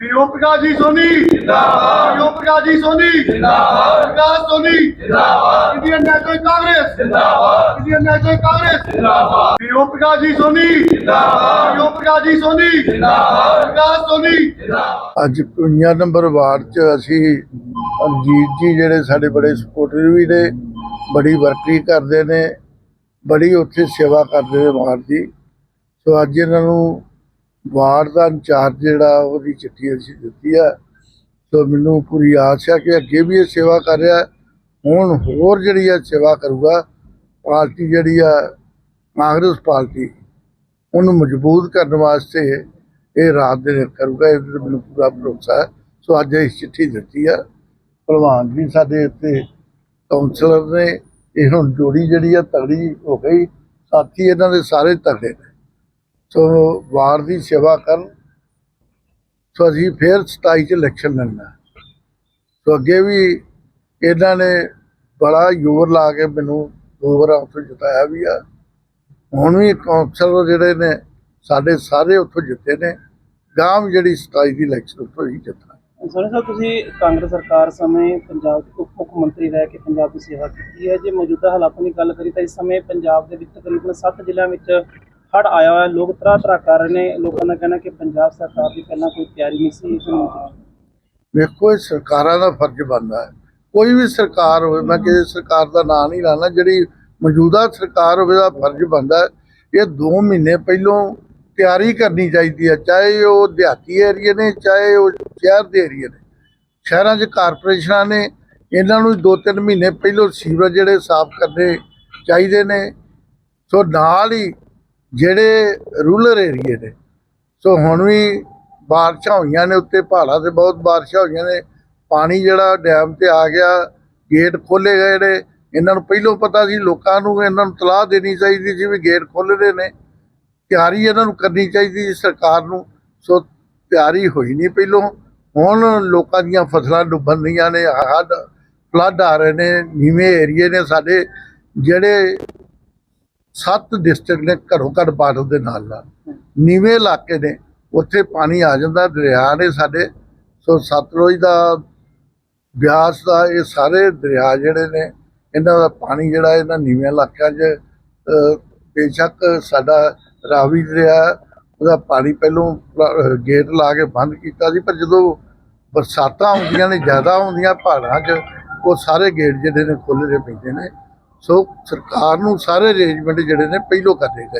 ਪੀਓ ਪ੍ਰਕਾਸ਼ ਜੀ ਸੋਨੀ। ਜਿੰਦਾਬਾਦ। ਪੀਓ ਪ੍ਰਕਾਸ਼ ਜੀ ਸੋਨੀ। ਜਿੰਦਾਬਾਦ। ਪ੍ਰਕਾਸ਼ ਸੋਨੀ। ਜਿੰਦਾਬਾਦ। Indian National Congress. ਜਿੰਦਾਬਾਦ। Indian National Congress. ਜਿੰਦਾਬਾਦ। ਪੀਓ ਪ੍ਰਕਾਸ਼ ਜੀ ਸੋਨੀ। ਜਿੰਦਾਬਾਦ। ਪੀਓ ਪ੍ਰਕਾਸ਼ ਜੀ ਸੋਨੀ। ਜਿੰਦਾਬਾਦ। ਪ੍ਰਕਾਸ਼ ਸੋਨੀ। ਅੱਜ 51 ਨੰਬਰ ਵਾਰਡ 'ਚ ਅਸੀਂ ਅਜੀਤ ਜੀ ਜਿਹੜੇ ਸਾਡੇ ਬੜੇ ਸਪੋਰਟਰ ਵੀ ਨੇ ਬੜੀ ਵਰਕਰੀ ਕਰਦੇ ਨੇ ਬੜੀ ਉੱਥੇ ਸੇਵਾ ਕਰਦੇ ਨੇ ਵਾਰਡ ਦੀ। ਸੋ ਅੱਜ ਇਹਨਾਂ ਨੂੰ ਵਾਰਡ ਦਾ ਇੰਚਾਰਜ ਜਿਹੜਾ ਉਹਦੀ ਚਿੱਠੀ ਅਸੀਂ ਦਿੱਤੀ ਆ। ਸੋ ਮੈਨੂੰ ਪੂਰੀ ਆਸ ਹੈ ਕਿ ਅੱਗੇ ਵੀ ਇਹ ਸੇਵਾ ਕਰ ਰਿਹਾ ਹੁਣ ਹੋਰ ਜਿਹੜੀ ਆ ਸੇਵਾ ਕਰੂਗਾ, ਪਾਰਟੀ ਜਿਹੜੀ ਆ, ਕਾਂਗਰਸ ਪਾਰਟੀ, ਉਹਨੂੰ ਮਜ਼ਬੂਤ ਕਰਨ ਵਾਸਤੇ ਇਹ ਰਾਤ ਦੇ ਦਿਨ ਕਰੂਗਾ ਇਹ ਮੈਨੂੰ ਪੂਰਾ ਭਰੋਸਾ ਹੈ। ਸੋ ਅੱਜ ਇਹ ਚਿੱਠੀ ਦਿੱਤੀ ਆ। ਭਲਵਾਨ ਜੀ ਸਾਡੇ ਇੱਥੇ ਕਾਉਂਸਲਰ ਨੇ, ਇਹ ਹੁਣ ਜੋੜੀ ਜਿਹੜੀ ਆ ਤਗੜੀ ਹੋ ਗਈ। ਸਾਥੀ ਇਹਨਾਂ ਦੇ ਸਾਰੇ ਤਗੜੇ ਨੇ। ਸੋ ਵਾਰ ਦੀ ਸੇਵਾ ਕਰਨ। ਸੋ ਅਸੀਂ ਫੇਰ 27 ਚ ਇਲੈਕਸ਼ਨ ਲੜਨਾ। ਸੋ ਅੱਗੇ ਵੀ ਇਹਨਾਂ ਨੇ ਬੜਾ ਜ਼ੋਰ ਲਾ ਕੇ ਮੈਨੂੰ ਦੋ ਵਾਰ ਉੱਥੋਂ ਜਿਤਾਇਆ ਵੀ ਆ। ਹੁਣ ਵੀ ਕਾਉਂਸਲਰ ਜਿਹੜੇ ਨੇ ਸਾਡੇ ਸਾਰੇ ਉੱਥੋਂ ਜਿੱਤੇ ਨੇ। ਗਾਂਵ ਜਿਹੜੀ 27 ਦੀ ਇਲੈਕਸ਼ਨ ਉੱਥੋਂ ਹੀ ਜਿੱਤਣਾ। ਸੋਨੀ ਸਾਹਿਬ, ਤੁਸੀਂ ਕਾਂਗਰਸ ਸਰਕਾਰ ਸਮੇਂ ਪੰਜਾਬ ਦੇ ਉਪ ਮੁੱਖ ਮੰਤਰੀ ਰਹਿ ਕੇ ਪੰਜਾਬ ਦੀ ਸੇਵਾ ਕੀਤੀ ਹੈ। ਜੇ ਮੌਜੂਦਾ ਹਾਲਾਤਾਂ ਦੀ ਗੱਲ ਕਰੀ ਤਾਂ ਇਸ ਸਮੇਂ ਪੰਜਾਬ ਦੇ ਵਿੱਚ ਤਕਰੀਬਨ 7 ਜ਼ਿਲ੍ਹਿਆਂ ਵਿੱਚ ਹੜ੍ਹ ਆਇਆ ਹੋਇਆ, ਲੋਕ ਤਰ੍ਹਾਂ ਤਰ੍ਹਾਂ ਕਰ ਰਹੇ ਨੇ, ਲੋਕਾਂ ਦਾ ਕਹਿਣਾ ਕਿ ਪੰਜਾਬ ਸਰਕਾਰ ਦੀ ਪਹਿਲਾਂ ਕੋਈ ਤਿਆਰੀ ਨਹੀਂ ਸੀ, ਇਸ ਨੂੰ ਵੇਖੋ, ਇਹ ਸਰਕਾਰਾਂ ਦਾ ਫਰਜ਼ ਬਣਦਾ ਹੈ। ਕੋਈ ਵੀ ਸਰਕਾਰ ਹੋਵੇ, ਮੈਂ ਕਿਸੇ ਸਰਕਾਰ ਦਾ ਨਾਂ ਨਹੀਂ ਲਾਣਾ ਜਿਹੜੀ ਮੌਜੂਦਾ ਸਰਕਾਰ ਹੋਵੇ ਦਾ ਫਰਜ਼ ਬਣਦਾ ਇਹ 2 ਮਹੀਨੇ ਪਹਿਲੋਂ ਤਿਆਰੀ ਕਰਨੀ ਚਾਹੀਦੀ ਹੈ, ਚਾਹੇ ਉਹ ਦਿਹਾਤੀ ਏਰੀਏ ਨੇ, ਚਾਹੇ ਉਹ ਸ਼ਹਿਰ ਦੇ ਏਰੀਏ ਨੇ। ਸ਼ਹਿਰਾਂ 'ਚ ਕਾਰਪੋਰੇਸ਼ਨਾਂ ਨੇ, ਇਹਨਾਂ ਨੂੰ 2-3 ਮਹੀਨੇ ਪਹਿਲੋਂ ਸੀਵਰੇਜ ਜਿਹੜੇ ਸਾਫ਼ ਕਰਨੇ ਚਾਹੀਦੇ ਨੇ। ਸੋ ਨਾਲ ਹੀ ਜਿਹੜੇ ਰੂਰਲ ਏਰੀਏ ਨੇ। ਸੋ ਹੁਣ ਵੀ ਬਾਰਿਸ਼ਾਂ ਹੋਈਆਂ ਨੇ ਉੱਤੇ, ਪਹਾੜਾਂ ਤੇ ਬਹੁਤ ਬਾਰਿਸ਼ਾਂ ਹੋਈਆਂ ਨੇ। ਪਾਣੀ ਜਿਹੜਾ ਡੈਮ ਤੇ ਆ ਗਿਆ ਗੇਟ ਖੋਲੇ ਗਏ ਨੇ। ਇਹਨਾਂ ਨੂੰ ਪਹਿਲੋਂ ਪਤਾ ਸੀ, ਲੋਕਾਂ ਨੂੰ ਇਹਨਾਂ ਨੂੰ ਤਲਾਹ ਦੇਣੀ ਚਾਹੀਦੀ ਸੀ ਵੀ ਗੇਟ ਖੋਲ੍ਹਦੇ ਨੇ। ਤਿਆਰੀ ਇਹਨਾਂ ਨੂੰ ਕਰਨੀ ਚਾਹੀਦੀ ਸੀ ਸਰਕਾਰ ਨੂੰ। ਸੋ ਤਿਆਰੀ ਹੋਈ ਨਹੀਂ ਪਹਿਲੋਂ। ਹੁਣ ਲੋਕਾਂ ਦੀਆਂ ਫਸਲਾਂ ਡੁੱਬਣ ਦੀਆਂ ਨੇ ਹੱਦ ਫਲੱਡ ਆ ਰਹੇ ਨੇ, ਨੀਵੇਂ ਏਰੀਏ ਨੇ ਸਾਡੇ। ਜਿਹੜੇ ਸੱਤ ਡਿਸਟ੍ਰਿਕਟ ਨੇ ਘਰੋਂ ਘਰ ਬਾਰਡਰ ਦੇ ਨਾਲ ਨਾਲ ਨੀਵੇਂ ਇਲਾਕੇ ਨੇ, ਉੱਥੇ ਪਾਣੀ ਆ ਜਾਂਦਾ, ਦਰਿਆ ਨੇ ਸਾਡੇ, ਸੋ ਸਤਲੁਜ ਦਾ, ਬਿਆਸ ਦਾ ਇਹ ਸਾਰੇ ਦਰਿਆ ਜਿਹੜੇ ਨੇ, ਇਹਨਾਂ ਦਾ ਪਾਣੀ ਜਿਹੜਾ ਇਹਨਾਂ ਨੀਵੇਂ ਇਲਾਕਿਆਂ 'ਚ ਬੇਸ਼ੱਕ ਸਾਡਾ ਰਾਵੀ ਦਰਿਆ, ਉਹਦਾ ਪਾਣੀ ਪਹਿਲੋਂ ਗੇਟ ਲਾ ਕੇ ਬੰਦ ਕੀਤਾ ਸੀ, ਪਰ ਜਦੋਂ ਬਰਸਾਤਾਂ ਆਉਂਦੀਆਂ ਨੇ, ਜ਼ਿਆਦਾ ਹੁੰਦੀਆਂ ਪਹਾੜਾਂ 'ਚ, ਉਹ ਸਾਰੇ ਗੇਟ ਜਿਹੜੇ ਨੇ ਖੁੱਲ੍ਹਦੇ ਪੈਂਦੇ ਨੇ। ਸੋ ਸਰਕਾਰ ਨੂੰ ਸਾਰੇ ਅਰੇਂਜਮੈਂਟ ਜਿਹੜੇ ਨੇ ਪਹਿਲੋਂ ਕਰਨੇ ਚਾਹੀਦੇ।